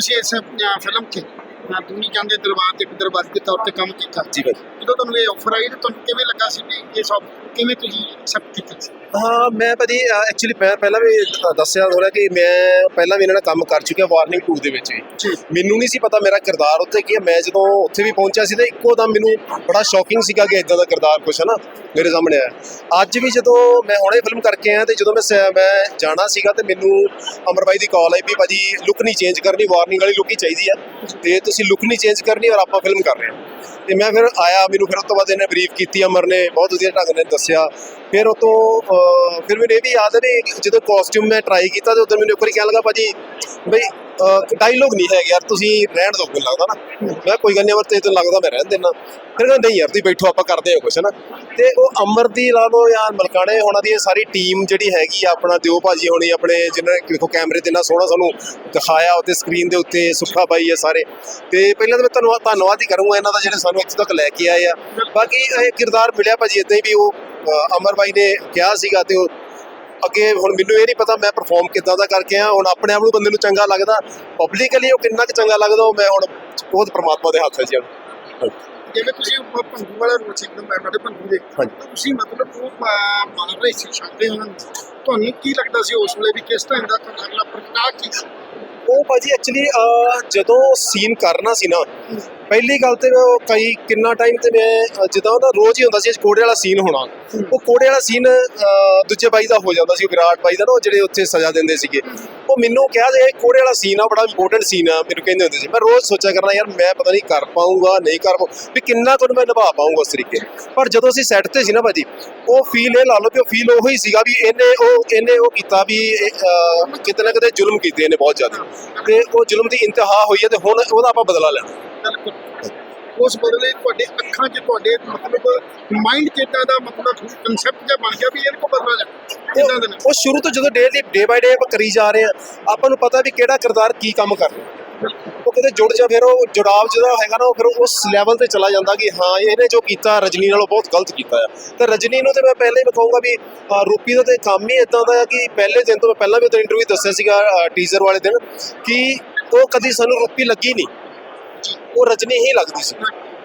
ਤੁਸੀਂ ਇਸ ਅਹ, ਫਿਲਮ 'ਚ ਅਹ, ਦੁਨੀ ਜਾਂਦੇ ਦਰਬਾਰ ਤੇ ਦਰਬਾਰ ਦੇ ਤੌਰ ਤੇ ਕੰਮ ਕੀਤਾ। ਜੀ ਭਾਜੀ। ਜਦੋਂ ਤੁਹਾਨੂੰ ਇਹ ਆਫਰ ਆਈ ਤਾਂ ਤੁਹਾਨੂੰ ਕਿਵੇਂ ਲੱਗਾ ਸੀ ਵੀ ਇਹ ਸਭ ਕਿਵੇਂ ਤੁਸੀਂ ਐਕਸੈਪਟ ਕੀਤਾ ਸੀ? ਹਾਂ ਮੈਂ ਭਾਜੀ ਐਕਚੁਅਲੀ ਮੈਂ ਪਹਿਲਾਂ ਵੀ ਦ- ਦੱਸਿਆ ਥੋੜਾ ਕਿ ਮੈਂ ਪਹਿਲਾਂ ਵੀ ਇਹਨਾਂ ਨਾਲ ਕੰਮ ਕਰ ਚੁੱਕਿਆ ਵਾਰਨਿੰਗ 2 ਦੇ ਵਿੱਚ ਵੀ। ਜੀ। ਮੈਨੂੰ ਨਹੀਂ ਸੀ ਪਤਾ ਮੇਰਾ ਕਿਰਦਾਰ ਉੱਥੇ ਕੀ ਹੈ। ਮੈਂ ਜਦੋਂ ਉੱਥੇ ਵੀ ਪਹੁੰਚਿਆ ਸੀ ਤਾਂ ਇੱਕੋ ਦਮ ਮੈਨੂੰ ਬੜਾ ਸ਼ੌਕਿੰਗ ਸੀਗਾ ਕਿ ਇਦਾਂ ਦਾ ਕਿਰਦਾਰ ਕੁਛ ਹੈ ਨਾ ਮੇਰੇ ਸਾਹਮਣੇ ਆਇਆ। ਅੱਜ ਵੀ ਜਦੋਂ ਮੈਂ ਹੁਣੇ ਫਿਲਮ ਕਰਕੇ ਆਇਆ ਤੇ ਜਦੋਂ ਮੈਂ ਮੈਂ ਜਾਣਾ ਸੀਗਾ ਤੇ ਮੈਨੂੰ ਅਮਰ ਬਾਈ ਦੀ ਕਾਲ ਆਈ ਵੀ ਭਾਜੀ ਲੁੱਕ ਨਹੀਂ ਚੇਂਜ ਕਰਨੀ ਵਾਰਨਿੰਗ ਵਾਲੀ ਲੁੱਕ ਹੀ ਚਾਹੀਦੀ ਆ ਤੇ ਤੁਸੀਂ ਲੁੱਕ ਨਹੀਂ ਚੇਂਜ ਕਰਨੀ ਔਰ ਆਪਾਂ ਫਿਲਮ ਕਰ ਰਹੇ ਹਾਂ। ਤੇ ਮੈਂ ਫਿਰ ਆਇਆ, ਮੈਨੂੰ ਫਿਰ ਉਸ ਤੋਂ ਬਾਅਦ ਇਹਨੇ ਬਰੀਫ ਕੀਤੀ, ਅਮਰ ਨੇ ਬਹੁਤ ਵਧੀਆ ਢੰਗ ਨਾਲ ਦੱਸਿਆ। ਫਿਰ ਉਹ ਤੋਂ ਫਿਰ ਮੈਨੂੰ ਇਹ ਵੀ ਯਾਦ ਹੈ ਵੀ ਜਦੋਂ ਕਾਸਟਿਊਮ ਮੈਂ ਟਰਾਈ ਕੀਤਾ ਤੇ ਉਦੋਂ ਮੈਨੂੰ ਇੱਕ ਵਾਰੀ ਕਹਿਣ ਲੱਗਾ, ਭਾਜੀ, ਬਈ ਡਾਇਲੋਗ ਨਹੀਂ ਹੈਗੇ ਯਾਰ, ਤੁਸੀਂ ਰਹਿਣ ਦਿਓ ਮੈਨੂੰ ਲੱਗਦਾ ਨਾ। ਮੈਂ ਕੋਈ ਗੱਲ ਨਹੀਂ ਅਮਰ ਤੇ ਤੈਨੂੰ ਲੱਗਦਾ ਮੈਂ ਰਹਿਣ ਦੇਣਾ ਫਿਰ ਕਹਿੰਦਾ, ਨਹੀਂ ਯਾਰ, ਤੁਸੀਂ ਬੈਠੋ, ਆਪਾਂ ਕਰਦੇ ਹਾਂ ਕੁਛ ਨਾ? ਤੇ ਉਹ ਅਮਰ ਦੀ ਲਾ ਲਓ ਜਾਂ ਮਲਕਾਣੇ ਹੋਣਾ ਦੀ ਇਹ ਸਾਰੀ ਟੀਮ ਜਿਹੜੀ ਹੈਗੀ ਆ, ਆਪਣਾ ਦਿਓ ਭਾਜੀ ਹੋਣੀ, ਆਪਣੇ ਜਿਨ੍ਹਾਂ ਨੇ ਦੇਖੋ ਕੈਮਰੇ ਤੇ ਇੰਨਾ ਸੋਹਣਾ ਸਾਨੂੰ ਦਿਖਾਇਆ ਉੱਤੇ ਸਕਰੀਨ ਦੇ ਉੱਤੇ ਸੁੱਖਾ ਬਾਈ ਆ ਸਾਰੇ। ਤੇ ਪਹਿਲਾਂ ਤਾਂ ਮੈਂ ਧੰਨਵਾਦ ਧੰਨਵਾਦ ਹੀ ਕਰੂੰਗਾ ਇਹਨਾਂ ਦਾ, ਜਿਹੜੇ ਸਾਨੂੰ ਇੱਥੇ ਤੱਕ ਲੈ ਕੇ ਆਏ ਆ। ਬਾਕੀ ਇਹ ਕਿਰਦਾਰ ਮਿਲਿਆ ਭਾਜੀ ਇਦਾਂ ਹੀ ਵੀ ਉਹ ਅਮਰ ਬਾਈ ਨੇ ਕਿਹਾ ਸੀਗਾ ਤੇ ਉਹ ਅੱਗੇ ਹੁਣ ਮੈਨੂੰ ਇਹ ਨਹੀਂ ਪਤਾ ਮੈਂ ਪਰਫਾਰਮ ਕਿੱਦਾਂ ਦਾ ਕਰਕੇ ਆ ਹੁਣ ਆਪਣੇ ਆਪ ਨੂੰ ਬੰਦੇ ਨੂੰ ਚੰਗਾ ਲੱਗਦਾ ਪਬਲਿਕਲੀ ਉਹ ਕਿੰਨਾ ਕੁ ਚੰਗਾ ਲੱਗਦਾ ਉਹ ਮੈਂ ਹੁਣ ਬਹੁਤ ਪ੍ਰਮਾਤਮਾ ਦੇ ਹੱਥ 'ਚ ਹਾਂ ਜਿਵੇਂ ਤੁਸੀਂ ਭੰਗੂ ਵਾਲਾ ਰੋਲ ਸੀ ਮੈਂ ਤੁਹਾਡੇ ਭੰਗੂ ਦੇ। ਤੁਸੀਂ ਮਤਲਬ ਉਹ ਮਾਰ ਰਹੇ ਸੀ ਛੱਡਦੇ ਉਹਨਾਂ ਨੂੰ। ਤੁਹਾਨੂੰ ਕੀ ਲੱਗਦਾ ਸੀ ਉਸ ਵੇਲੇ ਵੀ ਕਿਸ ਤਰ੍ਹਾਂ ਦਾ ਅਗਲਾ ਪ੍ਰਗਟਾ ਕੀ ਸੀ? ਉਹ ਭਾਜੀ ਐਕਚੁਅਲੀ ਜਦੋਂ ਸੀਨ ਕਰਨਾ ਸੀ ਨਾ ਪਹਿਲੀ ਗੱਲ ਤੇ ਉਹ ਕਈ ਕਿੰਨਾ ਟਾਈਮ ਤੇ ਮੈਂ ਜਿੱਦਾਂ ਉਹਦਾ ਰੋਜ਼ ਹੀ ਹੁੰਦਾ ਸੀ ਕੋੜੇ ਵਾਲਾ ਸੀਨ ਹੋਣਾ। ਉਹ ਕੋੜੇ ਵਾਲਾ ਸੀਨ ਦੂਜੇ ਬਾਈ ਦਾ ਹੋ ਜਾਂਦਾ ਸੀ ਵਿਰਾਟ ਬਾਈ ਦਾ ਨਾ ਉਹ ਜਿਹੜੇ ਉੱਥੇ ਸਜ਼ਾ ਦਿੰਦੇ ਸੀਗੇ। ਉਹ ਮੈਨੂੰ ਕਿਹਾ ਜੇ ਇਹ ਕੋੜੇ ਵਾਲਾ ਸੀਨ ਆ ਬੜਾ ਇੰਪੋਰਟੈਂਟ ਸੀਨ ਆ ਮੈਨੂੰ ਕਹਿੰਦੇ ਹੁੰਦੇ ਸੀ। ਮੈਂ ਰੋਜ਼ ਸੋਚਿਆ ਕਰਨਾ ਯਾਰ ਮੈਂ ਪਤਾ ਨਹੀਂ ਕਰ ਪਾਉਂਗਾ ਨਹੀਂ ਕਰ ਪਾਊਂ ਵੀ ਕਿੰਨਾ ਕੁ ਮੈਂ ਨਿਭਾ ਪਾਉਂਗਾ ਉਸ ਤਰੀਕੇ। ਪਰ ਜਦੋਂ ਅਸੀਂ ਸੈੱਟ ਤੇ ਸੀ ਨਾ ਭਾਜੀ ਉਹ ਫੀਲ ਇਹ ਲਾ ਲਓ ਕਿ ਉਹ ਫੀਲ ਉਹੀ ਸੀਗਾ ਵੀ ਇਹਨੇ ਉਹ ਇਹਨੇ ਉਹ ਕੀਤਾ ਵੀ ਕਿਤੇ ਨਾ ਕਿਤੇ ਜ਼ੁਲਮ ਕੀਤੇ ਇਹਨੇ ਬਹੁਤ ਜ਼ਿਆਦਾ। ਤੇ ਉਹ ਜ਼ੁਲਮ ਦੀ ਇੰਤਹਾ ਹੋਈ ਹੈ ਤੇ ਹੁਣ ਉਹਦਾ ਆਪਾਂ ਬਦਲਾ ਲੈਣਾ। ਉਸ ਬਦਲੇ ਤੁਹਾਡੇ ਅੱਖਾਂ 'ਚ ਤੁਹਾਡੇ ਮਤਲਬ ਮਾਈਂਡ 'ਚ ਏਦਾਂ ਦਾ ਮਤਲਬ ਕਨਸੈਪਟ ਜਿਹਾ ਬਣ ਗਿਆ ਵੀ ਇਹਨੂੰ ਬਦਲਾ ਲੈ ਇਦਾਂ ਦੇ ਉਹ ਸ਼ੁਰੂ ਤੋਂ ਜਦੋਂ ਡੇਲੀ ਡੇ ਬਾਈ ਡੇ ਆਪਾਂ ਕਰੀ ਜਾ ਰਹੇ ਆ ਆਪਾਂ ਨੂੰ ਪਤਾ ਵੀ ਕਿਹੜਾ ਕਿਰਦਾਰ ਕੀ ਕੰਮ ਕਰ ਰਿਹਾ। ਉਹ ਕਿਤੇ ਜੁੜ ਜਾ ਫਿਰ ਉਹ ਜੁੜਾਵ ਜਿਹੜਾ ਹੈਗਾ ਨਾ ਉਹ ਫਿਰ ਉਸ ਲੈਵਲ ਤੇ ਚਲਾ ਜਾਂਦਾ ਕਿ ਹਾਂ ਇਹਨੇ ਜੋ ਕੀਤਾ ਰਜਨੀ ਨਾਲੋਂ ਬਹੁਤ ਗਲਤ ਕੀਤਾ ਆ। ਤੇ ਰਜਨੀ ਨੂੰ ਤੇ ਮੈਂ ਪਹਿਲਾਂ ਹੀ ਕਹੂੰਗਾ ਵੀ ਅਹ, ਰੂਪੀ ਦਾ ਤੇ ਕੰਮ ਹੀ ਇਦਾਂ ਦਾ ਆ ਕਿ ਪਹਿਲੇ ਦਿਨ ਤੋਂ ਮੈਂ ਪਹਿਲਾਂ ਵੀ ਉਹਦਾ ਇੰਟਰਵਿਊ ਦੱਸਿਆ ਸੀਗਾ ਟੀਜ਼ਰ ਵਾਲੇ ਦਿਨ ਕਿ ਉਹ ਕਦੀ ਸਾਨੂੰ ਰੂਪੀ ਲੱਗੀ ਨਹੀਂ। ਉਹ ਰਜਨੀ ਹੀ ਲੱਗਦੀ ਸੀ।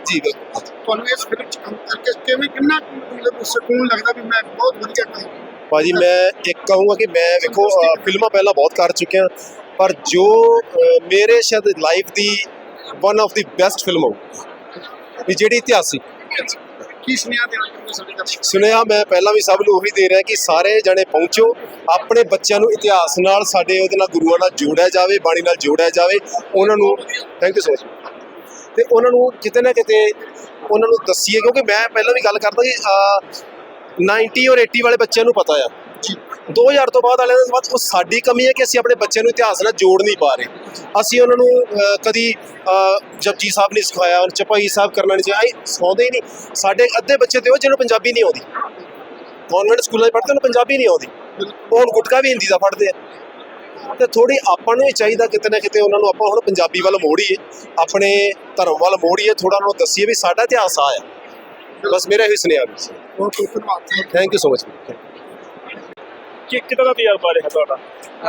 ਜੀ ਬਿਲਕੁਲ। ਤੁਹਾਨੂੰ ਇਸ ਫਿਲਮ 'ਚ ਕੰਮ ਕਰਕੇ ਕਿਵੇਂ ਕਿੰਨਾ ਮਤਲਬ ਸਕੂਨ ਲੱਗਦਾ ਵੀ ਮੈਂ ਬਹੁਤ ਵਧੀਆ ਕੰਮ ਭਾਜੀ ਮੈਂ ਇੱਕ ਕਹੂੰਗਾ ਕਿ ਮੈਂ ਵੇਖੋ ਫਿਲਮਾਂ ਪਹਿਲਾਂ ਬਹੁਤ ਕਰ ਚੁੱਕਿਆ ਪਰ ਜੋ ਮੇਰੇ ਸ਼ਾਇਦ life the one of the best film ਹੋ ਜਿਹੜੀ ਇਤਿਹਾਸਿਕ। ਕੀ ਸੁਨੇਹਾ ਦੇਣਾ ਚਾਹੁੰਦੇ ਸਾਡੇ ਦਰਸ਼ਕ ਸੁਨੇਹਾ ਮੈਂ ਪਹਿਲਾਂ ਵੀ ਸਭ ਨੂੰ ਉਹੀ ਦੇ ਰਿਹਾ ਕਿ ਸਾਰੇ ਜਣੇ ਪਹੁੰਚੋ ਆਪਣੇ ਬੱਚਿਆਂ ਨੂੰ ਇਤਿਹਾਸ ਨਾਲ ਸਾਡੇ ਉਹਦੇ ਨਾਲ ਗੁਰੂਆਂ ਨਾਲ ਜੋੜਿਆ ਜਾਵੇ ਬਾਣੀ ਨਾਲ ਜੋੜਿਆ ਜਾਵੇ ਉਹਨਾਂ ਨੂੰ ਥੈਂਕ ਯੂ ਸੋ ਮਚ ਤੇ ਉਹਨਾਂ ਨੂੰ ਕਿਤੇ ਨਾ ਕਿਤੇ ਉਹਨਾਂ ਨੂੰ ਦੱਸੀਏ ਕਿਉਂਕਿ ਮੈਂ ਪਹਿਲਾਂ ਵੀ ਗੱਲ ਕਰਦਾ ਕਿ ਅ, 90 ਔਰ 80 ਵਾਲੇ ਬੱਚਿਆਂ ਨੂੰ ਪਤਾ ਆ। 2000 ਤੋਂ ਬਾਅਦ ਵਾਲਿਆਂ ਦੇ ਬਾਅਦ ਉਹ ਸਾਡੀ ਕਮੀ ਹੈ ਕਿ ਅਸੀਂ ਆਪਣੇ ਬੱਚਿਆਂ ਨੂੰ ਇਤਿਹਾਸ ਨਾਲ ਜੋੜ ਨਹੀਂ ਪਾ ਰਹੇ? ਅਸੀਂ ਉਹਨਾਂ ਨੂੰ ਕਦੀ ਜਪਜੀ ਸਾਹਿਬ ਨਹੀਂ ਸਿਖਾਇਆ ਚਪਾਈ ਸਾਹਿਬ ਕਰਨਾ ਨਹੀਂ ਚਾਹੀਦਾ ਸਿਖਾਉਂਦੇ ਹੀ ਨਹੀਂ। ਸਾਡੇ ਅੱਧੇ ਬੱਚੇ ਤੇ ਉਹ ਜਿਹਨੂੰ ਪੰਜਾਬੀ ਨਹੀਂ ਆਉਂਦੀ। ਕਨਵੈਂਟ ਸਕੂਲਾਂ 'ਚ ਪੜ੍ਹਦੇ ਉਹਨੂੰ ਪੰਜਾਬੀ ਨਹੀਂ ਆਉਂਦੀ। ਉਹ ਹੁਣ ਗੁਟਕਾ ਵੀ ਹਿੰਦੀ ਦਾ ਪੜ੍ਹਦੇ ਆ। ਤੇ ਥੋੜੀ ਆਪਾਂ ਨੂੰ ਵੀ ਚਾਹੀਦਾ ਕਿਤੇ ਨਾ ਕਿਤੇ ਉਹਨਾਂ ਨੂੰ ਆਪਾਂ ਹੁਣ ਪੰਜਾਬੀ ਵੱਲ ਮੋੜੀਏ ਆਪਣੇ ਧਰਮ ਵੱਲ ਮੋੜੀਏ ਥੋੜਾ ਉਹਨਾਂ ਨੂੰ ਦੱਸੀਏ ਵੀ ਸਾਡਾ ਇਤਿਹਾਸ ਆ ਆ। ਬਸ ਮੇਰਾ ਇਹੀ ਸੁਨੇਹਾ ਬਹੁਤ ਬਹੁਤ ਧੰਨਵਾਦ। ਥੈਂਕ ਯੂ ਸੋ ਮਚ ਕਿ ਕਿਦਾਂ ਦਾ ਤਜਰਬਾ ਰਿਹਾ ਤੁਹਾਡਾ?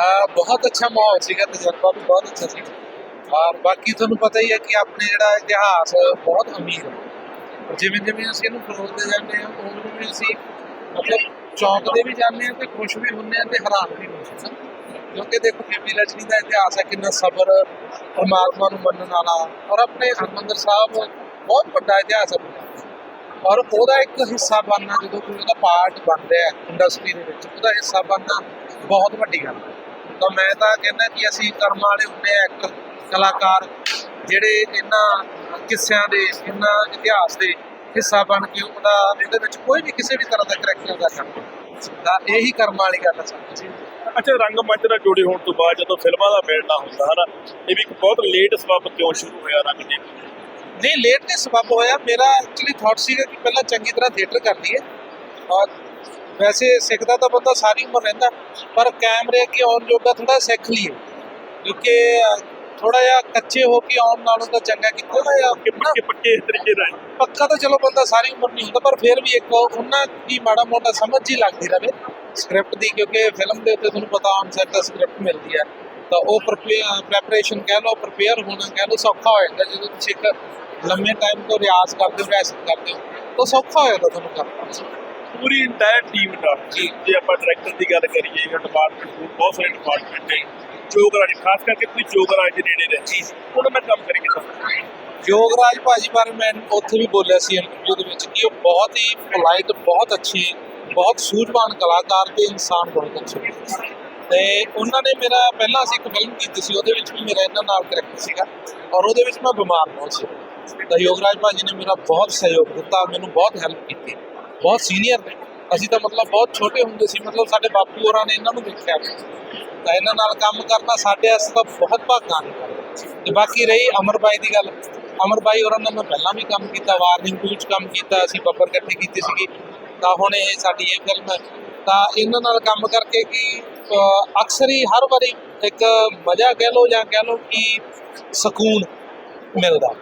ਆ ਬਹੁਤ ਅੱਛਾ ਮਾਹੌਲ ਸੀਗਾ, ਤਜਰਬਾ ਵੀ ਬਹੁਤ ਅੱਛਾ ਸੀ। ਔਰ ਬਾਕੀ ਤੁਹਾਨੂੰ ਪਤਾ ਹੀ ਹੈ ਕਿ ਆਪਣੇ ਜਿਹੜਾ ਇਤਿਹਾਸ ਬਹੁਤ ਅਮੀਰ ਹੈ। ਜਿਵੇਂ ਜਿਵੇਂ ਅਸੀਂ ਇਹਨੂੰ ਫਰੋਲਦੇ ਜਾਂਦੇ ਹਾਂ, ਉਵੇਂ ਵੀ ਅਸੀਂ ਮਤਲਬ ਚੌਂਕਦੇ ਵੀ ਜਾਂਦੇ ਹਾਂ ਤੇ ਖੁਸ਼ ਵੀ ਹੁੰਦੇ ਹਾਂ ਤੇ ਹੈਰਾਨ ਵੀ ਹੁੰਦੇ ਹਾਂ। ਕਿਉਂਕਿ ਦੇਖੋ, ਬੀਬੀ ਰਜਨੀ ਦਾ ਇਤਿਹਾਸ ਹੈ, ਕਿੰਨਾ ਸਬਰ ਪਰਮਾਤਮਾ ਨੂੰ ਮੰਨਣ ਵਾਲਾ। ਔਰ ਆਪਣੇ ਹਰਮੰਦਰ ਸਾਹਿਬ, ਬਹੁਤ ਵੱਡਾ ਇਤਿਹਾਸ ਹੈ। ਔਰ ਉਹਦਾ ਇੱਕ ਹਿੱਸਾ ਬਣਨਾ, ਜਦੋਂ ਕੋਈ ਉਹਦਾ ਪਾਰਟ ਬਣ ਰਿਹਾ ਇੰਡਸਟਰੀ ਦੇ ਵਿੱਚ, ਉਹਦਾ ਹਿੱਸਾ ਬਣਨਾ ਬਹੁਤ ਵੱਡੀ ਗੱਲ ਹੈ। ਤਾਂ ਮੈਂ ਤਾਂ ਕਹਿੰਦਾ ਕਿ ਅਸੀਂ ਕਰਮ ਵਾਲੇ ਹੁੰਦੇ ਐਕਟਰ ਕਲਾਕਾਰ, ਜਿਹੜੇ ਇਹਨਾਂ ਕਿੱਸਿਆਂ ਦੇ, ਇਹਨਾਂ ਇਤਿਹਾਸ ਦੇ ਹਿੱਸਾ ਬਣ ਕੇ ਉਹਦਾ ਇਹਦੇ ਵਿੱਚ ਕੋਈ ਵੀ ਕਿਸੇ ਵੀ ਤਰ੍ਹਾਂ ਦਾ ਕਰੈਕਟਰ ਦਾ ਕਰਦੇ ਤਾਂ ਇਹੀ ਕਰਮ ਵਾਲੀ ਗੱਲ ਹੈ ਸਾਡੀ ਅੱਛਾ ਰੰਗਮੰਚ ਨਾਲ ਜੁੜੇ ਹੋਣ ਤੋਂ ਬਾਅਦ ਜਦੋਂ ਫਿਲਮਾਂ ਦਾ ਮਿਲਣਾ ਹੁੰਦਾ, ਹਨਾ, ਇਹ ਵੀ ਇੱਕ ਬਹੁਤ ਲੇਟ ਸਬਬ ਕਿਉਂ ਸ਼ੁਰੂ ਹੋਇਆ ਰੰਗ ਦੇ? ਨਹੀਂ ਲੇਟ ਨੇ ਸਬਬ ਹੋਇਆ। ਮੇਰਾ ਐਕਚੁਅਲੀ ਥਾਟ ਸੀਗਾ ਕਿ ਪਹਿਲਾਂ ਚੰਗੀ ਤਰ੍ਹਾਂ ਥੀਏਟਰ ਕਰ ਲਈਏ ਔਰ ਵੈਸੇ ਸਿੱਖਦਾ ਤਾਂ ਬੰਦਾ ਸਾਰੀ ਉਮਰ ਰਹਿੰਦਾ ਪਰ ਕੈਮਰੇ ਅੱਗੇ ਆਉਣ ਜੋਗਾ ਥੋੜਾ ਸਿੱਖ ਲਈਏ। ਕਿਉਂਕਿ ਥੋੜਾ ਜਿਹਾ ਕੱਚੇ ਹੋ ਕੇ ਆਉਣ ਨਾਲੋਂ ਤਾਂ ਚੰਗਾ ਕਿ ਥੋੜਾ ਜਿਹਾ ਕਿ ਪੱਕੇ ਪੱਕੇ ਤਰੀਕੇ ਦਾ। ਪੱਕਾ ਤਾਂ ਚਲੋ ਬੰਦਾ ਸਾਰੀ ਉਮਰ ਨਹੀਂ ਹੁੰਦਾ ਪਰ ਫਿਰ ਵੀ ਇੱਕ ਉਹਨਾਂ ਦੀ ਮਾੜਾ ਮੋਟਾ ਸਮਝ ਹੀ ਲੱਗਦੀ ਰਵੇ ਸਕ੍ਰਿਪਟ ਦੀ ਕਿਉਂਕਿ ਫਿਲਮ ਦੇ ਉੱਤੇ ਤੁਹਾਨੂੰ ਪਤਾ ਆਨ ਸੈਟ ਦਾ ਸਕ੍ਰਿਪਟ ਮਿਲਦੀ ਹੈ। ਤਾਂ ਉਹ ਪ੍ਰੈਪਰੇਸ਼ਨ ਕਹਿ ਲਓ ਪ੍ਰਪੇਅਰ ਹੋਣਾ ਕਹਿ ਲਓ ਸੌਖਾ ਹੋ ਜਾਂਦਾ ਜਦੋਂ ਤੁਸੀਂ ਇੱਕ ਲੰਮੇ ਟਾਈਮ ਤੋਂ ਰਿਆਜ਼ ਕਰਦੇ ਹੋ ਰੈਸਟ ਕਰਦੇ ਹੋ ਤਾਂ ਸੌਖਾ ਹੋ ਜਾਂਦਾ ਤੁਹਾਨੂੰ ਕਰਨਾ। ਪੂਰੀ ਇੰਟਾਇਰ ਟੀਮ ਨਾਲ ਜੀ। ਜੇ ਆਪਾਂ ਡਾਇਰੈਕਟਰ ਦੀ ਗੱਲ ਕਰੀਏ ਜਾਂ ਡਿਪਾਰਟਮੈਂਟ ਬਹੁਤ ਸਾਰੇ ਡਿਪਾਰਟਮੈਂਟ ਨੇ ਜੋਗਰਾਜ ਖਾਸ ਕਰਕੇ ਤੁਸੀਂ ਜੋਗਰਾਜ ਦੇ ਨੇੜੇ ਰਹੇ ਉਹਨਾਂ ਨਾਲ ਕੰਮ ਕਰੀ ਕਿਤਾ ਯੋਗਰਾਜ ਭਾਜੀ ਬਾਰੇ ਮੈਂ ਉੱਥੇ ਵੀ ਬੋਲਿਆ ਸੀ ਇੰਟਰਵਿਊ ਦੇ ਵਿੱਚ ਕਿ ਉਹ ਬਹੁਤ ਹੀ ਪੋਲਾਈਟ ਬਹੁਤ ਅੱਛੇ ਬਹੁਤ ਸੂਝਵਾਨ ਕਲਾਕਾਰ ਤੇ ਇਨਸਾਨ ਬਹੁਤ ਅੱਛੇ। ਨੇ। ਤੇ ਉਹਨਾਂ ਨੇ ਮੇਰਾ ਪਹਿਲਾਂ ਅਸੀਂ ਇੱਕ ਫਿਲਮ ਕੀਤੀ ਸੀ ਉਹਦੇ ਵਿੱਚ ਵੀ ਮੇਰਾ ਇਹਨਾਂ ਨਾਲ ਕਰੈਕਟਰ ਸੀਗਾ ਔਰ ਉਹਦੇ ਵਿੱਚ ਮੈਂ ਬਿਮਾਰ ਬਹੁਤ ਸੀ। ਤਾਂ ਯੋਗਰਾਜ ਭਾਜੀ ਨੇ ਮੇਰਾ ਬਹੁਤ ਸਹਿਯੋਗ ਦਿੱਤਾ, ਮੈਨੂੰ ਬਹੁਤ ਹੈਲਪ ਕੀਤੀ। ਬਹੁਤ ਸੀਨੀਅਰ ਨੇ। ਅਸੀਂ ਤਾਂ ਮਤਲਬ ਬਹੁਤ ਛੋਟੇ ਹੁੰਦੇ ਸੀ, ਮਤਲਬ ਸਾਡੇ ਬਾਪੂ ਹੋਰਾਂ ਨੇ ਇਹਨਾਂ ਨੂੰ ਦੇਖਿਆ। ਤਾਂ ਇਹਨਾਂ ਨਾਲ ਕੰਮ ਕਰਨਾ ਸਾਡੇ ਵਾਸਤੇ ਤਾਂ ਬਹੁਤ ਭਾਗਾਂ ਦੀ ਗੱਲ ਤੇ ਬਾਕੀ ਰਹੀ ਅਮਰਬਾਈ ਦੀ ਗੱਲ। ਅਮਰਬਾਈ ਹੋਰਾਂ ਨਾਲ ਮੈਂ ਪਹਿਲਾਂ ਵੀ ਕੰਮ ਕੀਤਾ, ਵਾਰਨਿੰਗ ਟੂ 'ਚ ਕੰਮ ਕੀਤਾ, ਅਸੀਂ ਬੱਬਰ ਇਕੱਠੇ ਕੀਤੀ ਸੀਗੀ। ਤਾਂ ਹੁਣ ਇਹ ਸਾਡੀ ਇਹ ਫਿਲਮ ਹੈ। ਤਾਂ ਇਹਨਾਂ ਨਾਲ ਕੰਮ ਕਰਕੇ ਕਿ ਅਕਸਰ ਹੀ ਹਰ ਵਾਰੀ ਇੱਕ ਮਜ਼ਾ ਕਹਿ ਲਓ ਜਾਂ ਕਹਿ ਲਓ ਕਿ ਸਕੂਨ ਮਿਲਦਾ।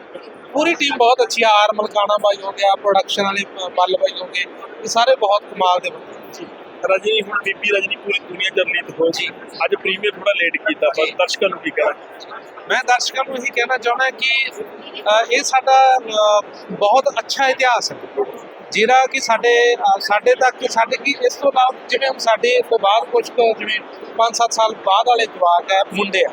ਪੂਰੀ ਟੀਮ ਬਹੁਤ ਅੱਛੀ ਆ। ਆਰ ਮਲਕਾਣਾ ਬਾਈ ਹੋ ਗਿਆ ਪ੍ਰੋਡਕਸ਼ਨ ਵਾਲੇ ਬੱਲ ਬਾਈ ਹੋ ਗਏ ਇਹ ਸਾਰੇ ਬਹੁਤ ਕਮਾਲ ਦੇ ਬੰਦੇ ਨੇ। ਰਜਨੀ ਹੁਣ ਬੀਬੀ ਰਜਨੀ ਪੂਰੀ ਦੁਨੀਆ ਚ ਰਿਲੀਜ਼ ਹੋ ਗਈ ਅੱਜ ਪ੍ਰੀਮੀਅਰ ਥੋੜਾ ਲੇਟ ਕੀਤਾ ਪਰ ਜੀ। ਦਰਸ਼ਕਾਂ ਨੂੰ ਕੀ ਕਰਾਂ ਮੈਂ ਦਰਸ਼ਕਾਂ ਨੂੰ ਇਹੀ ਕਹਿਣਾ ਚਾਹੁੰਦਾ ਕਿ ਇਹ ਸਾਡਾ ਬਹੁਤ ਅੱਛਾ ਇਤਿਹਾਸ ਹੈ। ਜਿਹੜਾ ਕਿ ਸਾਡੇ ਸਾਡੇ ਤੱਕ ਸਾਡੇ ਕੀ ਇਸ ਤੋਂ ਇਲਾਵਾ ਜਿਵੇਂ ਹੁਣ ਸਾਡੇ ਤੋਂ ਬਾਅਦ ਕੁਝ ਜਿਵੇਂ 5-7 ਸਾਲ ਬਾਅਦ ਵਾਲੇ ਜਵਾਕ ਹੈ ਮੁੰਡੇ ਆ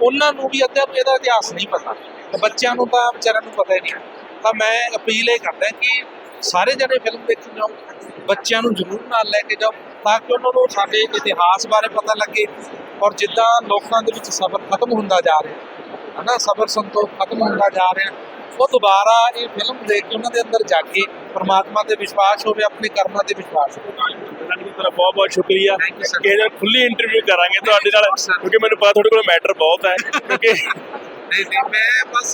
ਉਹਨਾਂ ਨੂੰ ਵੀ ਅੱਧਿਆਂ ਨੂੰ ਇਹਦਾ ਇਤਿਹਾਸ ਨਹੀਂ ਪਤਾ। ਤੇ ਬੱਚਿਆਂ ਨੂੰ ਤਾਂ ਵਿਚਾਰਿਆਂ ਨੂੰ ਪਤਾ ਹੀ ਨਹੀਂ। ਤਾਂ ਮੈਂ ਅਪੀਲ ਇਹ ਕਰਦਾ ਕਿ ਸਾਰੇ ਜਣੇ ਫਿਲਮ ਦੇਖਣ ਜਾਓ ਬੱਚਿਆਂ ਨੂੰ ਜ਼ਰੂਰ ਨਾਲ ਲੈ ਕੇ ਜਾਓ ਤਾਂ ਕਿ ਉਹਨਾਂ ਨੂੰ ਸਾਡੇ ਇਤਿਹਾਸ ਬਾਰੇ ਪਤਾ ਲੱਗੇ ਔਰ ਜਿੱਦਾਂ ਲੋਕਾਂ ਦੇ ਵਿੱਚ ਸਬਰ ਖਤਮ ਹੁੰਦਾ ਜਾ ਰਿਹਾ ਹਨਾ ਸਬਰ ਸੰਤੋਖ ਖਤਮ ਹੁੰਦਾ ਜਾ ਰਿਹਾ ਉਹ ਦੁਬਾਰਾ ਇਹ ਫਿਲਮ ਦੇਖ ਕੇ ਉਹਨਾਂ ਦੇ ਅੰਦਰ ਜਾਗੇ ਪ੍ਰਮਾਤਮਾ ਤੇ ਵਿਸ਼ਵਾਸ ਹੋਵੇ ਆਪਣੇ ਕਰਮਾਂ ਤੇ ਵਿਸ਼ਵਾਸ ਹੋਵੇ। ਤੁਹਾਡਾ ਬਹੁਤ ਬਹੁਤ ਸ਼ੁਕਰੀਆ। ਦਿਨ ਖੁੱਲੀ ਇੰਟਰਵਿਊ ਕਰਾਂਗੇ ਤੁਹਾਡੇ ਨਾਲ. ਕਿਉਂਕਿ ਮੈਨੂੰ ਪਤਾ ਤੁਹਾਡੇ ਕੋਲ ਮੈਟਰ ਬਹੁਤ ਹੈ ਕਿਉਂਕਿ नहीं नहीं मैं बस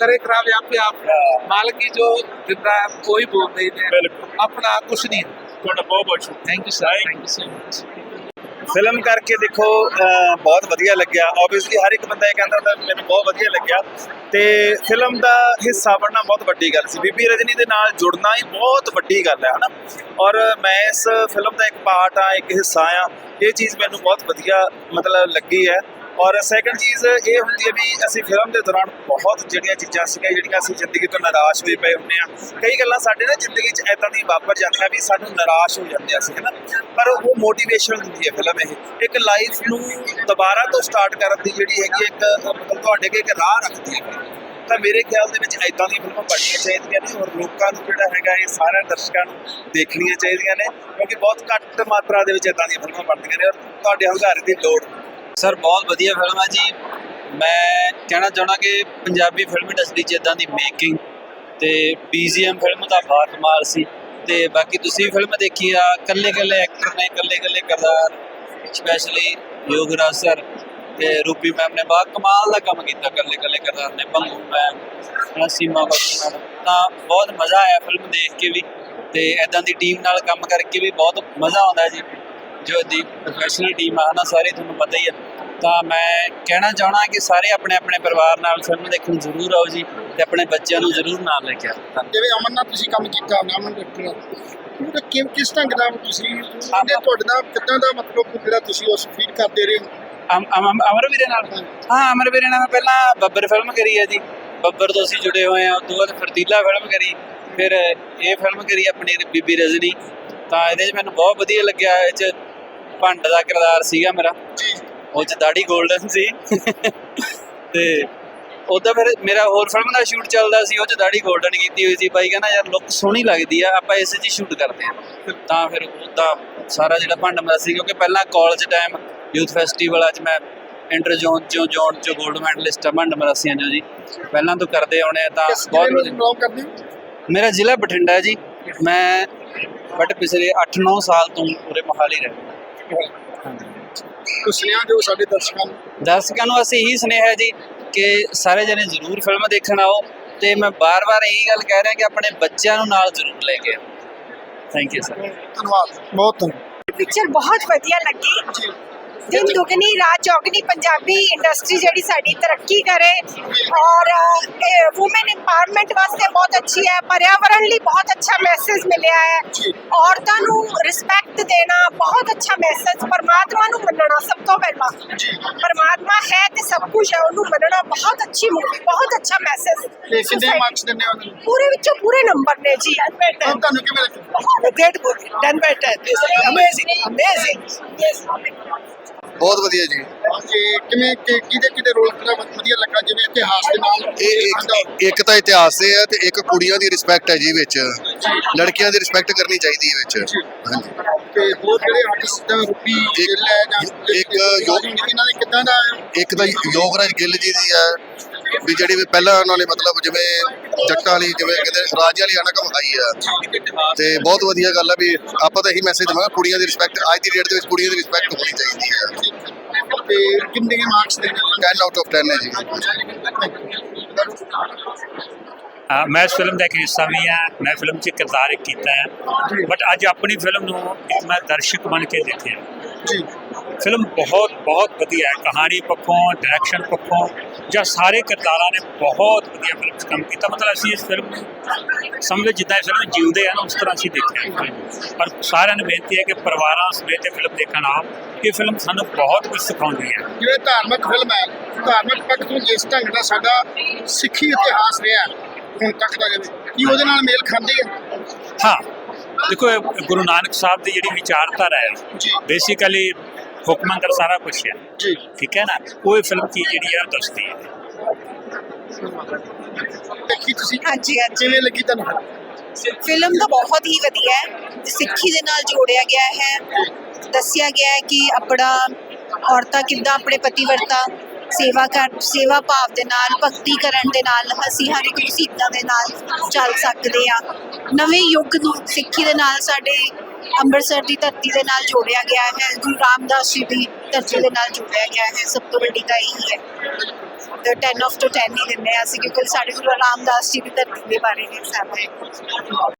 करे खराब यहाँ पे आप मालिक की जो जिंदा है कोई बोल नहीं दे बिल्कुल। अपना कुछ नहीं ਤੁਹਾਡਾ ਬਹੁਤ ਬਹੁਤ ਸ਼ੁਕਰੀਆ thank you sir thank you so much film ਕਰਕੇ ਦੇਖੋ ਅਹ ਬਹੁਤ ਵਧੀਆ ਲੱਗਿਆ ਆਬਵੀਅਸਲੀ ਹਰ ਇੱਕ ਬੰਦਾ ਇਹ ਕਹਿੰਦਾ ਹੁੰਦਾ ਵੀ ਮੈਨੂੰ ਬਹੁਤ ਵਧੀਆ ਲੱਗਿਆ ਤੇ ਫਿਲਮ ਦਾ ਹਿੱਸਾ ਬਣਨਾ ਬਹੁਤ ਵੱਡੀ ਗੱਲ ਸੀ ਬੀਬੀ ਰਜਨੀ ਦੇ ਨਾਲ ਜੁੜਨਾ ਹੀ ਬਹੁਤ ਵੱਡੀ ਗੱਲ ਹੈ ਹਨਾ ਔਰ ਮੈਂ ਇਸ ਫਿਲਮ ਦਾ ਇੱਕ ਪਾਰਟ ਆ ਇੱਕ ਹਿੱਸਾ ਆ ਇਹ ਚੀਜ਼ ਮੈਨੂੰ ਬਹੁਤ ਵਧੀਆ ਮਤਲਬ ਲੱਗੀ ਹੈ ਔਰ ਸੈਕੰਡ ਚੀਜ਼ ਇਹ ਹੁੰਦੀ ਹੈ ਵੀ ਅਸੀਂ ਫਿਲਮ ਦੇ ਦੌਰਾਨ ਬਹੁਤ ਜਿਹੜੀਆਂ ਚੀਜ਼ਾਂ ਸੀਗੀਆਂ, ਜਿਹੜੀਆਂ ਅਸੀਂ ਜ਼ਿੰਦਗੀ ਤੋਂ ਨਿਰਾਸ਼ ਹੋਏ ਪਏ ਹੁੰਦੇ ਆ ਕਈ ਗੱਲਾਂ ਸਾਡੇ ਨਾ ਜ਼ਿੰਦਗੀ 'ਚ ਐਦਾਂ ਦੀ ਵਾਪਰ ਜਾਂਦੀਆਂ ਵੀ ਸਾਨੂੰ ਨਿਰਾਸ਼ ਹੋ ਜਾਂਦੇ ਅਸੀਂ, ਹਨਾ? ਪਰ ਉਹ ਮੋਟੀਵੇਸ਼ਨ ਹੁੰਦੀ ਹੈ ਫਿਲਮ ਇਹ। ਇੱਕ ਲਾਈਫ ਨੂੰ ਦੁਬਾਰਾ ਤੋਂ ਸਟਾਰਟ ਕਰਨ ਦੀ ਜਿਹੜੀ ਹੈਗੀ ਇੱਕ ਮਤਲਬ ਤੁਹਾਡੇ ਅੱਗੇ ਇੱਕ ਰਾਹ ਰੱਖਦੀ ਹੈ ਤਾਂ ਮੇਰੇ ਖਿਆਲ ਦੇ ਵਿੱਚ ਐਦਾਂ ਦੀਆਂ ਫਿਲਮਾਂ ਬਣਨੀਆਂ ਚਾਹੀਦੀਆਂ ਨੇ ਔਰ ਲੋਕਾਂ ਨੂੰ ਜਿਹੜਾ ਹੈਗਾ ਇਹ ਸਾਰਿਆਂ ਦਰਸ਼ਕਾਂ ਨੂੰ ਦੇਖਣੀਆਂ ਚਾਹੀਦੀਆਂ ਨੇ, ਕਿਉਂਕਿ ਬਹੁਤ ਘੱਟ ਮਾਤਰਾ ਦੇ ਵਿੱਚ ਐਦਾਂ ਦੀਆਂ ਫਿਲਮਾਂ ਬਣਦੀਆਂ ਨੇ ਔਰ ਤੁਹਾਡੇ ਹੰਗਾਰੇ ਦੀ ਲੋੜ ਸਰ, ਬਹੁਤ ਵਧੀਆ ਫਿਲਮ ਹੈ ਜੀ। ਮੈਂ ਕਹਿਣਾ ਚਾਹਣਾ ਕਿ ਪੰਜਾਬੀ ਫਿਲਮ ਇੰਡਸਟਰੀ 'ਚ ਇਦਾਂ ਦੀ ਮੇਕਿੰਗ ਤੇ BGM ਫਿਲਮ ਦਾ ਬਾ ਕਮਾਲ ਸੀ ਤੇ ਬਾਕੀ ਤੁਸੀਂ ਫਿਲਮ ਦੇਖੀ ਆ ਕੱਲੇ ਕੱਲੇ ਐਕਟਰ ਨੇ ਕੱਲੇ ਕੱਲੇ ਕਿਰਦਾਰ ਸਪੈਸ਼ਲੀ ਯੋਗਰਾਜ ਸਰ ਤੇ ਰੂਪੀ ਮੈਮ ਨੇ ਬਾ ਕਮਾਲ ਦਾ ਕੰਮ ਕੀਤਾ ਕੱਲੇ ਕੱਲੇ ਕਿਰਦਾਰ ਨੇ, ਬੰਗੂ ਮੈਮ ਨਾ ਸੀਮਾ ਬਖਸ਼ ਤਾਂ ਬਹੁਤ ਮਜ਼ਾ ਆਇਆ ਫਿਲਮ ਦੇਖ ਕੇ ਵੀ ਤੇ ਇਦਾਂ ਦੀ ਟੀਮ ਨਾਲ ਕੰਮ ਕਰਕੇ ਵੀ ਬਹੁਤ ਮਜ਼ਾ ਆਉਂਦਾ ਜੀ। ਜੋ ਦੀ ਪ੍ਰੋਫੈਸ਼ਨਲ ਟੀਮ ਆ ਨਾ ਸਾਰੇ ਤੁਹਾਨੂੰ ਪਤਾ ਹੀ ਆ। ਤਾਂ ਮੈਂ ਕਹਿਣਾ ਚਾਹਣਾ ਕਿ ਸਾਰੇ ਆਪਣੇ ਆਪਣੇ ਪਰਿਵਾਰ ਨਾਲ ਫਿਲਮ ਦੇਖਣ ਜ਼ਰੂਰ ਆਓ ਜੀ ਤੇ ਆਪਣੇ ਬੱਚਿਆਂ ਨੂੰ ਜ਼ਰੂਰ ਨਾਲ ਲੈ ਕੇ ਆਓ। ਜਿਵੇਂ ਅਮਨ ਨਾਲ ਤੁਸੀਂ ਕੰਮ ਕੀਤਾ ਅਮਨ ਡਾਕਟਰ ਉਹਦਾ ਕਿਵੇਂ ਕਿਸ ਢੰਗ ਦਾ ਤੁਸੀਂ ਉਹਨੇ ਤੁਹਾਡੇ ਨਾਲ ਕਿੱਦਾਂ ਦਾ ਮਤਲਬ ਜਿਹੜਾ ਤੁਸੀਂ ਉਸ ਫੀਡ ਕਰਦੇ ਰਹੇ? ਅਮਰ ਵੀਰੇ ਨਾਲ? ਹਾਂ ਅਮਰ ਵੀਰੇ ਨਾਲ ਪਹਿਲਾਂ ਬੱਬਰ ਫਿਲਮ ਕਰੀ ਹੈ ਜੀ। ਬੱਬਰ ਤੋਂ ਅਸੀਂ ਜੁੜੇ ਹੋਏ ਆ ਤੋਂ ਬਾਅਦ ਫਰਤੀਲਾ ਫਿਲਮ ਕਰੀ ਫਿਰ ਇਹ ਫਿਲਮ ਕਰੀ ਆਪਣੀ ਬੀਬੀ ਰਜਨੀ। ਤਾਂ ਇਹਦੇ 'ਚ ਮੈਨੂੰ ਬਹੁਤ ਵਧੀਆ ਲੱਗਿਆ ਇਹ 'ਚ ਭੰਡ ਦਾ ਕਿਰਦਾਰ ਸੀਗਾ ਮੇਰਾ। ਜੀ। ਉਹ ਚ ਦਾੜੀ ਗੋਲਡਨ ਸੀ। ਤੇ ਉਦੋਂ ਫਿਰ ਮੇਰਾ ਹੋਰ ਫਿਲਮ ਦਾ ਸ਼ੂਟ ਚੱਲਦਾ ਸੀ ਉਹ ਚ ਦਾੜੀ ਗੋਲਡਨ ਕੀਤੀ ਹੋਈ ਸੀ। ਬਾਈ ਕਹਿੰਦਾ ਯਾਰ ਲੁੱਕ ਸੋਹਣੀ ਲੱਗਦੀ ਆ ਆਪਾਂ ਇਸੇ 'ਚ ਸ਼ੂਟ ਕਰਦੇ ਆ। ਤਾਂ ਫਿਰ ਉਹਦਾ ਸਾਰਾ ਜਿਹੜਾ ਭੰਡ ਮੇਰਾ ਸੀ ਕਿਉਂਕਿ ਪਹਿਲਾਂ ਕਾਲਜ ਟਾਈਮ ਯੂਥ ਫੈਸਟੀਵਲ ਅੱਜ ਮੈਂ ਇੰਟਰ ਜ਼ੋਨ ਚੋਂ ਜ਼ੋਨ ਚੋਂ 골ਡ ਮੈਡਲਿਸਟ ਆ ਭੰਡ ਮਰਾਸੀਆਂ ਜੋ ਜੀ। ਪਹਿਲਾਂ ਤੋਂ ਕਰਦੇ ਆਉਣੇ ਆ ਤਾਂ ਬਹੁਤ ਮੇਰਾ ਜ਼ਿਲ੍ਹਾ ਬਠਿੰਡਾ ਜੀ। ਮੈਂ ਬਟ ਪਿਛਲੇ 8-9 ਸਾਲ ਤੋਂ ਪੂਰੇ ਮੋਹਾਲੀ ਰਹਿੰਦਾ। ਕੋਈ ਸੁਨੇਹਾ ਦਿਓ ਸਾਡੇ ਦਰਸ਼ਕਾਂ ਨੂੰ? ਦਰਸ਼ਕਾਂ ਨੂੰ ਅਸੀਂ ਇਹੀ ਸੁਨੇਹਾ ਹੈ ਜੀ ਕਿ ਸਾਰੇ ਜਣੇ ਜ਼ਰੂਰ ਫਿਲਮ ਦੇਖਣ ਆਓ ਤੇ ਮੈਂ ਬਾਰ-ਬਾਰ ਇਹੀ ਗੱਲ ਕਹਿ ਰਿਹਾ ਕਿ ਆਪਣੇ ਬੱਚਿਆਂ ਨੂੰ ਨਾਲ ਜ਼ਰੂਰ ਲੈ ਕੇ ਆਓ। ਥੈਂਕ ਯੂ ਸਰ ਧੰਨਵਾਦ ਬਹੁਤ ਧੰਨਵਾਦ। ਪਿਕਚਰ ਬਹੁਤ ਵਧੀਆ ਲੱਗੀ। ਜੀ। ਦਿਨ ਦੁਗਣੀ ਰਾਤ ਚੌਗਣੀ ਪੰਜਾਬੀ ਇੰਡਸਟਰੀ ਜਿਹੜੀ ਸਾਡੀ ਤਰੱਕੀ ਕਰੇ ਔਰ ਔਮਨ ਇੰਪਾਵਰਮੈਂਟ ਵਾਸਤੇ ਬਹੁਤ ਅੱਛੀ ਹੈ ਪਰਿਆਵਰਣ ਲਈ ਬਹੁਤ ਅੱਛਾ ਮੈਸੇਜ ਮਿਲਿਆ ਹੈ। ਔਰਤਾਂ ਨੂੰ ਰਿਸਪੈਕਟ ਦੇਣਾ ਬਹੁਤ ਅੱਛਾ ਮੈਸੇਜ ਪਰਮਾਤਮਾ ਨੂੰ ਮੰਨਣਾ ਸਭ ਤੋਂ ਪਹਿਲਾਂ। ਪਰਮਾਤਮਾ ਹੈ ਤੇ ਸਭ ਕੁਝ ਹੈ ਉਹਨੂੰ ਮੰਨਣਾ ਬਹੁਤ ਅੱਛੀ ਮੂਵੀ ਬਹੁਤ ਅੱਛਾ ਮੈਸੇਜ ਕਿੰਨੇ ਮਾਰਕਸ ਦਿੰਦੇ ਹੋ ਪੂਰੇ ਵਿੱਚੋਂ ਪੂਰੇ ਨੰਬਰ ਨੇ ਜੀ ਤੁਹਾਨੂੰ ਕਿਵੇਂ ਲੱਗਾ great movie 10 by 10 amazing amazing ਬਹੁਤ ਵਧੀਆ ਜੀ। ਕਿਵੇਂ ਕਿ ਕਿਹਦੇ ਕਿਹਦੇ ਰੋਲ ਕਿਹੜਾ ਵਧੀਆ ਲੱਗਾ? ਜਿਵੇਂ ਇਤਿਹਾਸ ਦੇ ਨਾਲ ਇਹ ਇੱਕ ਇੱਕ ਤਾਂ ਇਤਿਹਾਸ ਤੇ ਹੈ ਤੇ ਇੱਕ ਕੁੜੀਆਂ ਦੀ ਰਿਸਪੈਕਟ ਹੈ ਜੀ ਵਿੱਚ। ਲੜਕੀਆਂ ਦੀ ਰਿਸਪੈਕਟ ਕਰਨੀ ਚਾਹੀਦੀ ਹੈ ਵਿੱਚ। ਹਾਂਜੀ। ਤੇ ਹੋਰ ਜਿਹੜੇ ਆਰਟਿਸਟ ਦਾ ਰੂਪੀ ਗਿੱਲ ਹੈ ਜਾਂ ਇੱਕ ਯੋਗ- ਇਹਨਾਂ ਨੇ ਕਿੱਦਾਂ ਦਾ ਇੱਕ ਤਾਂ ਯੋਗਰਾਜ ਗਿੱਲ ਜੀ ਦੀ ਹੈ। ਵੀ ਜਿਹੜੀ ਵੀ ਪਹਿਲਾਂ ਉਹਨਾਂ ਨੇ ਮਤਲਬ ਜਿਵੇਂ ਜੱਟਾਂ ਵਾਲੀ ਜਿਵੇਂ ਕਹਿੰਦੇ ਰਾਜ ਵਾਲੀ ਅਣਖ ਵਿਖਾਈ ਆ। ਤੇ ਬਹੁਤ ਵਧੀਆ ਗੱਲ ਹੈ ਵੀ ਆਪਾਂ ਤਾਂ ਇਹੀ ਮੈਸੇਜ ਦਵਾਂਗੇ ਕੁੜੀਆਂ ਦੀ ਰਿਸਪੈਕਟ ਅੱਜ ਦੀ ਡੇਟ ਦੇ ਵਿੱਚ ਕੁੜੀਆਂ ਦੀ ਰਿਸਪੈਕਟ ਹੋਣੀ ਚਾਹੀਦੀ ਹੈ ਤੇ ਕਿੰਨੇ ਮਾਰਕਸ ਦੇਣੇ ਹੋ 10 ਆਊਟ ਆਫ 10 ਹੈ ਜੀ। ਮੈਂ ਇਸ ਫਿਲਮ ਦਾ ਇੱਕ ਹਿੱਸਾ ਵੀ ਹਾਂ ਮੈਂ ਫਿਲਮ 'ਚ ਕਿਰਦਾਰ ਇੱਕ ਕੀਤਾ ਹੈ ਬਟ ਅੱਜ ਆਪਣੀ ਫਿਲਮ ਨੂੰ ਇੱਕ ਮੈਂ ਦਰਸ਼ਕ ਬਣ ਕੇ ਦੇਖਿਆ। ਜੀ। ਫਿਲਮ ਬਹੁਤ ਬਹੁਤ ਵਧੀਆ ਹੈ। ਕਹਾਣੀ ਪੱਖੋਂ ਡਾਇਰੈਕਸ਼ਨ ਪੱਖੋਂ ਜਾਂ ਸਾਰੇ ਕਿਰਦਾਰਾਂ ਨੇ ਬਹੁਤ ਵਧੀਆ ਫਿਲਮ 'ਚ ਕੰਮ ਕੀਤਾ। ਮਤਲਬ ਅਸੀਂ ਇਸ ਫਿਲਮ ਨੂੰ ਸਮਝੋ ਜਿੱਦਾਂ ਇਸ ਫਿਲਮ ਜਿਉਂਦੇ ਆ ਨਾ ਉਸ ਤਰ੍ਹਾਂ ਅਸੀਂ ਦੇਖਿਆ ਪਰ ਸਾਰਿਆਂ ਨੂੰ ਬੇਨਤੀ ਹੈ ਕਿ ਪਰਿਵਾਰਾਂ ਸਮੇਤ ਇਹ ਫਿਲਮ ਦੇਖਣ ਆਓ ਇਹ ਫਿਲਮ ਸਾਨੂੰ ਬਹੁਤ ਕੁਝ ਸਿਖਾਉਂਦੀ ਹੈ। ਜਿਵੇਂ ਧਾਰਮਿਕ ਫਿਲਮ ਹੈ ਧਾਰਮਿਕ ਪੱਖ ਤੋਂ ਜਿਸ ਢੰਗ ਨਾਲ ਸਾਡਾ ਸਿੱਖੀ ਇਤਿਹਾਸ ਰਿਹਾ ਹੁਣ ਤੱਕ ਦਾ ਕੀ ਉਹਦੇ ਨਾਲ ਮੇਲ ਖਾਂਦੀ ਹੈ? ਹਾਂ। ਦੇਖੋ ਗੁਰੂ ਨਾਨਕ ਸਾਹਿਬ ਦੀ ਜਿਹੜੀ ਵਿਚਾਰਧਾਰਾ। ਹੈ ਬੇਸਿਕਲੀ ਹੁਕਮਾਂ ਦਾ ਸਾਰਾ ਕੁਝ ਹੈ ਜੀ। ਠੀਕ ਹੈ ਨਾ? ਉਹ ਇਹ ਫਿਲਮ ਕੀ ਜਿਹੜੀ ਉਹ ਦੱਸਦੀ ਹੈ। ਦੇਖੀ ਤੁਸੀਂ ਹਾਂਜੀ ਹਾਂਜੀ। ਕਿਵੇਂ ਲੱਗੀ ਤੁਹਾਨੂੰ? ਫਿਲਮ? ਤਾਂ ਬਹੁਤ ਹੀ ਵਧੀਆ ਹੈ। ਸਿੱਖੀ ਦੇ ਨਾਲ ਜੋੜਿਆ ਗਿਆ ਹੈ। ਦੱਸਿਆ ਗਿਆ ਹੈ ਕਿ ਆਪਣਾ ਔਰਤਾਂ ਕਿੱਦਾਂ ਆਪਣੇ ਪਤੀਵਰਤਾ ਸੇਵਾ ਕਰ, ਸੇਵਾ ਭਾਵ ਦੇ ਨਾਲ, ਭਗਤੀ ਕਰਨ ਦੇ ਨਾਲ ਅਸੀਂ ਹਰ ਇੱਕ ਮੁਸੀਬਤਾਂ ਦੇ ਨਾਲ ਚੱਲ ਸਕਦੇ ਆ ਨਵੇਂ ਯੁੱਗ ਨੂੰ ਸਿੱਖੀ ਦੇ ਨਾਲ ਸਾਡੇ ਅੰਮ੍ਰਿਤਸਰ ਦੀ ਧਰਤੀ ਦੇ ਨਾਲ ਜੋੜਿਆ ਗਿਆ ਹੈ। ਗੁਰੂ ਰਾਮਦਾਸ ਜੀ ਦੀ ਧਰਤੀ ਦੇ ਨਾਲ ਜੋੜਿਆ ਗਿਆ ਹੈ। ਸਭ ਤੋਂ ਵੱਡੀ ਤਾਂ ਇਹੀ ਹੈ। ਤੇ 10 ਆਫ ਤੋਂ 10 ਹੀ ਦਿੰਦੇ ਆ ਅਸੀਂ, ਕਿਉਂਕਿ ਸਾਡੇ ਗੁਰੂ ਰਾਮਦਾਸ ਜੀ ਦੀ ਧਰਤੀ ਦੇ ਬਾਰੇ ਹੀ ਸਭ ਹੈ